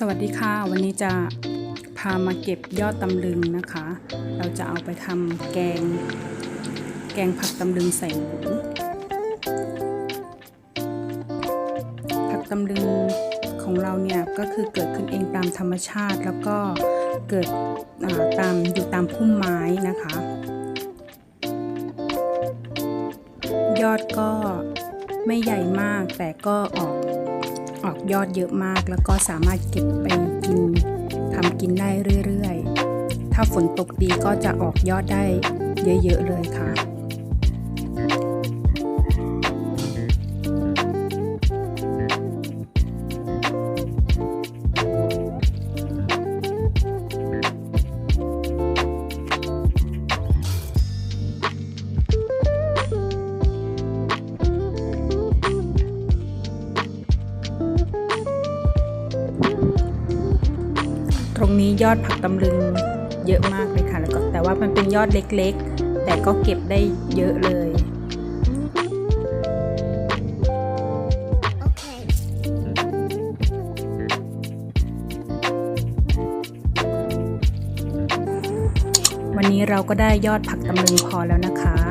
สวัสดีค่ะ วันนี้จะพามาเก็บยอดตำลึงนะคะ เราจะเอาไปทำแกง แกงผักตำลึงใส่หมูผักตำลึงของเราเนี่ยก็คือเกิดขึ้นเองตามธรรมชาติ แล้วก็เกิดาตามอยู่ตามพุ่มไม้นะคะ ยอดก็ไม่ใหญ่มากแต่ก็ออก ออกยอดเยอะมาก แล้วก็สามารถเก็บไปกินทำกินได้เรื่อยๆ ถ้าฝนตกดีก็จะออกยอดได้เยอะๆเลยค่ะ ตรงนี้ยอดผักตำลึงเยอะมากเลยค่ะแล้วก็แต่ว่ามันเป็นยอดเล็กๆ แต่ก็เก็บได้เยอะเลย Okay. วันนี้เราก็ได้ยอดผักตำลึงพอแล้วนะคะ